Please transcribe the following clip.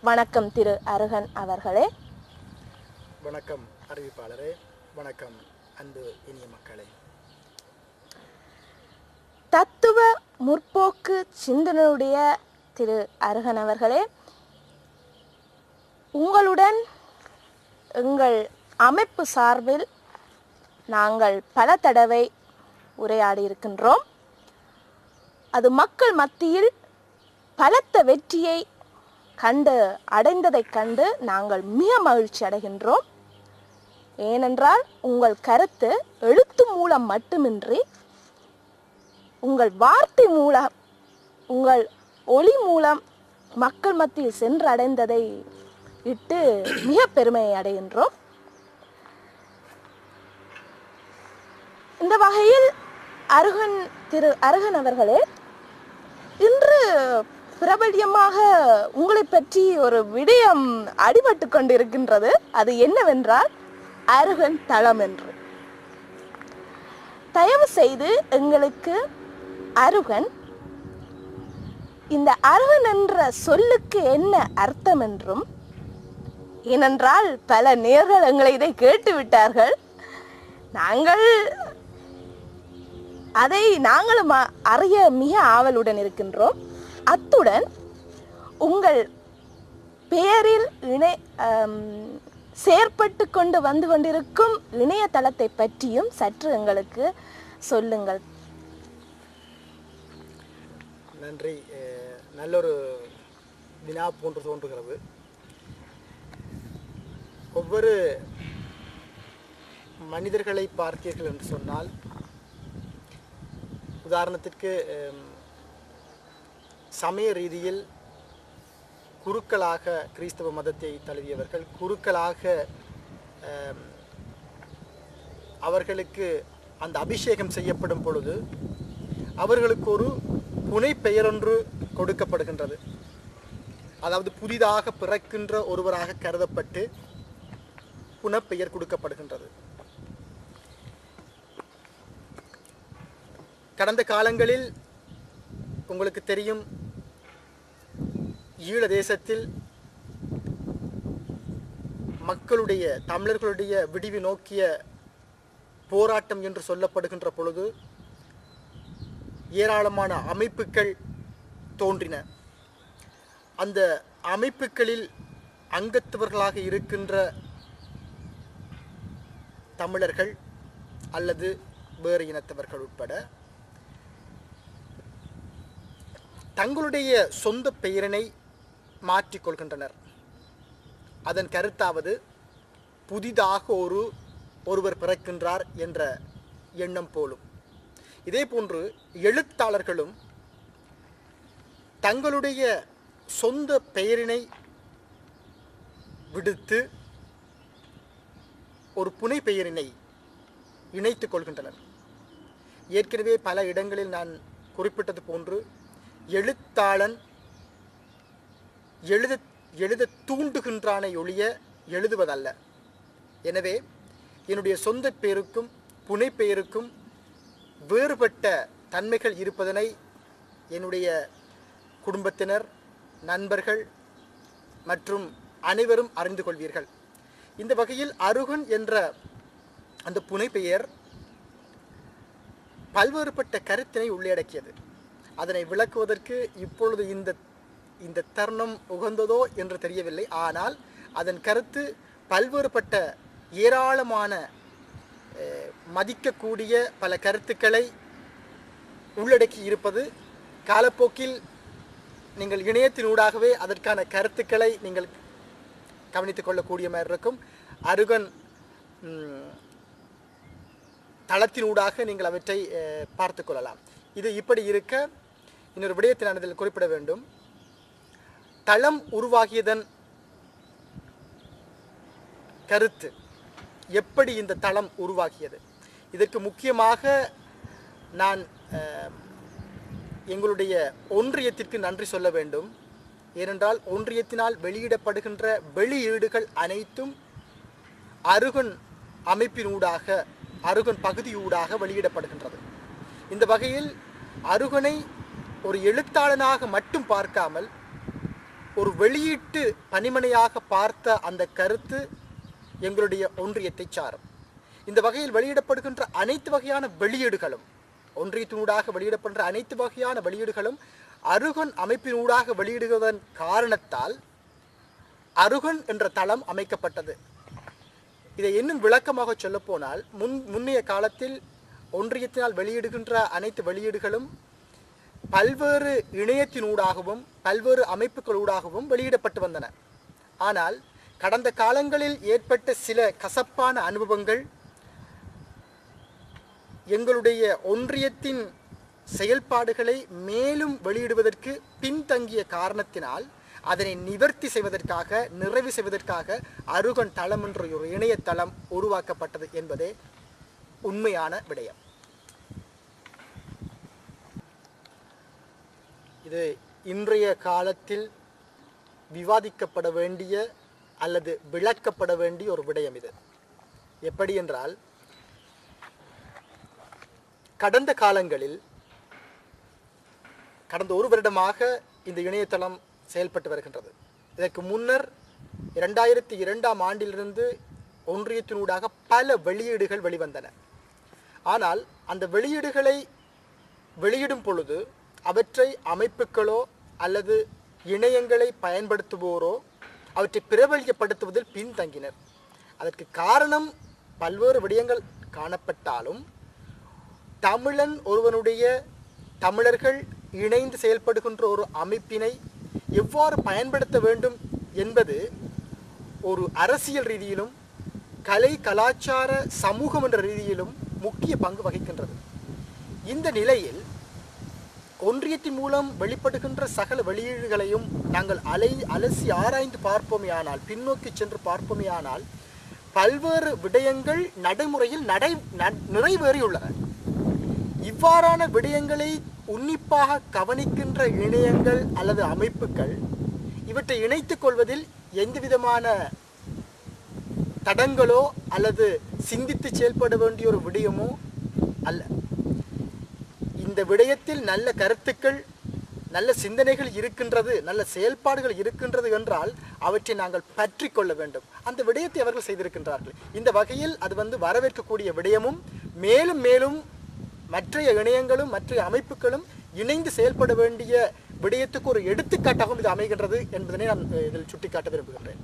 வணக்கம் திரு அருகன் அவர்களே. வணக்கம் அறிவிப்பாளரே வணக்கம் அன்பு இனிய மக்களே. தத்துவ முற்போக்கு சிந்தனையுடைய திரு அருகன் அவர்களே உங்களுடன் எங்கள் அமைப்பு சார்பில் நாங்கள் பல தடவை உரையாடி இருக்கின்றோம். அது மக்கள் மத்தியில் பலத்த வெற்றியை கண்டு அடைந்ததைக் கண்டு நாங்கள் மிக மகிழ்ச்சி அடைகின்றோம். ஏனென்றால் உங்கள் கருத்து எழுத்து மூலம் மட்டுமின்றி உங்கள் வார்த்தை மூலம் உங்கள் ஒளி மூலம் மக்கள் மத்தியில் சென்று அடைந்ததை இட்டு மிக பெருமையை அடைகின்றோம். இந்த வகையில் அருகன் திரு அருகன் அவர்களே இன்று பிரபல்யமாக உங்களை பற்றி ஒரு விடயம் அடிபட்டு கொண்டிருக்கின்றது. அது என்னவென்றால் அருகன் தளம் என்று. தயவு செய்து எங்களுக்கு அருகன் இந்த அருகன் என்ற சொல்லுக்கு என்ன அர்த்தம் என்றும் ஏனென்றால் பல நேர்கள் எங்களை இதை கேட்டு விட்டார்கள். நாங்கள் அதை நாங்களும் அறிய மிக ஆவலுடன் இருக்கின்றோம். அத்துடன் உங்கள் பெயரில் இணை செயற்பட்டு கொண்டு வந்து கொண்டிருக்கும் இணையதளத்தை பற்றியும் சற்று எங்களுக்கு சொல்லுங்கள். நன்றி. நல்ல நல்லொரு வினா போன்று தோன்றுகிறது. ஒவ்வொரு மனிதர்களை பார்த்தீர்கள் என்று சொன்னால் உதாரணத்திற்கு சமய ரீதியில் குருக்களாக கிறிஸ்தவ மதத்தை தழுவியவர்கள் குருக்களாக அவர்களுக்கு அந்த அபிஷேகம் செய்யப்படும் பொழுது அவர்களுக்கு ஒரு புனை பெயரொன்று கொடுக்கப்படுகின்றது. அதாவது புதிதாக பிறக்கின்ற ஒருவராக கருதப்பட்டு புனப்பெயர் கொடுக்கப்படுகின்றது. கடந்த காலங்களில் உங்களுக்கு தெரியும் ஈழ தேசத்தில் மக்களுடைய தமிழர்களுடைய விடிவு நோக்கிய போராட்டம் என்று சொல்லப்படுகின்ற பொழுது ஏராளமான அமைப்புகள் தோன்றின. அந்த அமைப்புகளில் அங்கத்துவர்களாக இருக்கின்ற தமிழர்கள் அல்லது வேறு இனத்தவர்கள் உட்பட தங்களுடைய சொந்த பெயரினை மாற்றிக்கொள்கின்றனர். அதன் கருத்தாவது புதிதாக ஒரு ஒருவர் பிறக்கின்றார் என்ற எண்ணம் போலும். இதே போன்று எழுத்தாளர்களும் தங்களுடைய சொந்த பெயரினை விடுத்து ஒரு புனை பெயரினை இணைத்துக் கொள்கின்றனர். ஏற்கனவே பல இடங்களில் நான் குறிப்பிட்டது போன்று எழுத்தாளன் எழுத எழுத தூண்டுகின்றானை ஒழிய எழுதுவதல்ல. எனவே என்னுடைய சொந்த பெயருக்கும் புனை பெயருக்கும் வேறுபட்ட தன்மைகள் இருப்பதனை என்னுடைய குடும்பத்தினர் நண்பர்கள் மற்றும் அனைவரும் அறிந்து கொள்வீர்கள். இந்த வகையில் அருகன் என்ற அந்த புனைப்பெயர் பல்வேறுபட்ட கருத்தினை உள்ளடக்கியது. அதனை விளக்குவதற்கு இப்பொழுது இந்த இந்த தருணம் உகந்ததோ என்று தெரியவில்லை. ஆனால் அதன் கருத்து பல்வேறுபட்ட ஏராளமான மதிக்கக்கூடிய பல கருத்துக்களை உள்ளடக்கி இருப்பது காலப்போக்கில் நீங்கள் இணையத்தினூடாகவே அதற்கான கருத்துக்களை நீங்கள் கவனித்துக் கொள்ளக்கூடிய மாதிரி இருக்கும். அருகன் தளத்தினூடாக நீங்கள் அவற்றை பார்த்து கொள்ளலாம். இது இப்படி இருக்க இன்னொரு விடயத்தை நான் இதில் குறிப்பிட வேண்டும். தளம் உருவாகியதன் கருத்து எப்படி இந்த தளம் உருவாகியது? இதற்கு முக்கியமாக நான் எங்களுடைய ஒன்றியத்திற்கு நன்றி சொல்ல வேண்டும். ஏனென்றால் ஒன்றியத்தினால் வெளியிடப்படுகின்ற வெளியீடுகள் அனைத்தும் அருகன் அமைப்பினூடாக அருகன் பகுதியூடாக வெளியிடப்படுகின்றது. இந்த வகையில் அருகனை ஒரு எழுத்தாளனாக மட்டும் பார்க்காமல் ஒரு வெளியீட்டு பணிமனையாக பார்த்த அந்த கருத்து எங்களுடைய ஒன்றியத்தை சாரும். இந்த வகையில் வெளியிடப்படுகின்ற அனைத்து வகையான வெளியீடுகளும் ஒன்றியத்தினூடாக வெளியிடப்படுகின்ற அனைத்து வகையான வெளியீடுகளும் அருகன் அமைப்பினூடாக வெளியிடுவதன் காரணத்தால் அருகன் என்ற தளம் அமைக்கப்பட்டது. இதை இன்னும் விளக்கமாக சொல்லப்போனால் முன் முன்னைய காலத்தில் ஒன்றியத்தினால் வெளியிடுகின்ற அனைத்து வெளியீடுகளும் பல்வேறு இணையத்தினூடாகவும் பல்வேறு அமைப்புகளூடாகவும் வெளியிடப்பட்டு வந்தன. ஆனால் கடந்த காலங்களில் ஏற்பட்ட சில கசப்பான அனுபவங்கள் எங்களுடைய ஒன்றியத்தின் செயல்பாடுகளை மேலும் வெளியிடுவதற்கு பின்தங்கிய காரணத்தினால் அதனை நிவர்த்தி செய்வதற்காக நிறைவு செய்வதற்காக அருகன் தளம் என்ற ஒரு இணையதளம் உருவாக்கப்பட்டது என்பதே உண்மையான விடயம். இது இன்றைய காலத்தில் விவாதிக்கப்பட வேண்டிய அல்லது விளக்கப்பட வேண்டிய ஒரு விடயம் இது. எப்படி என்றால் கடந்த காலங்களில் கடந்த ஒரு வருடமாக இந்த இணையதளம் செயல்பட்டு வருகின்றது. இதற்கு முன்னர் இரண்டாயிரத்தி இரண்டாம் ஆண்டிலிருந்து ஒன்றியத்தினூடாக பல வெளியீடுகள் வெளிவந்தன. ஆனால் அந்த வெளியீடுகளை வெளியிடும் பொழுது அவற்றை அமைப்புகளோ அல்லது இணையங்களை பயன்படுத்துவோரோ அவற்றை பிரபலியப்படுத்துவதில் பின்தங்கினர். அதற்கு காரணம் பல்வேறு விடயங்கள் காணப்பட்டாலும் தமிழன் ஒருவனுடைய தமிழர்கள் இணைந்து செயல்படுகின்ற ஒரு அமைப்பினை எவ்வாறு பயன்படுத்த வேண்டும் என்பது ஒரு அரசியல் ரீதியிலும் கலை கலாச்சார சமூகம் என்ற ரீதியிலும் முக்கிய பங்கு வகிக்கின்றது. இந்த நிலையில் ஒன்றியத்தின் மூலம் வெளிப்படுகின்ற சகல வெளியீடுகளையும் நாங்கள் அலை அலசி ஆராய்ந்து பார்ப்போமேயானால் பின்னோக்கி சென்று பார்ப்போமேயானால் பல்வேறு விடயங்கள் நடைமுறையில் நடை ந- நிறைவேறியுள்ளன. இவ்வாறான விடயங்களை உன்னிப்பாக கவனிக்கின்ற இணையங்கள் அல்லது அமைப்புகள் இவற்றை இணைத்துக் கொள்வதில் எந்தவிதமான தடங்களோ அல்லது சிந்தித்து செயல்பட வேண்டிய ஒரு விடயமோ அல்ல. இந்த விடயத்தில் நல்ல கருத்துக்கள் நல்ல சிந்தனைகள் இருக்கின்றது நல்ல செயல்பாடுகள் இருக்கின்றது என்றால் அவற்றை நாங்கள் பற்றி கொள்ள வேண்டும். அந்த விடயத்தை அவர்கள் செய்திருக்கின்றார்கள். இந்த வகையில் அது வந்து வரவேற்கக்கூடிய விடயமும் மேலும் மேலும் மற்றைய இணையங்களும் மற்ற அமைப்புகளும் இணைந்து செயல்பட வேண்டிய விடயத்துக்கு ஒரு எடுத்துக்காட்டாகவும் இது அமைகின்றது என்பதனை நான் இதில் சுட்டிக்காட்ட விரும்புகின்றேன்.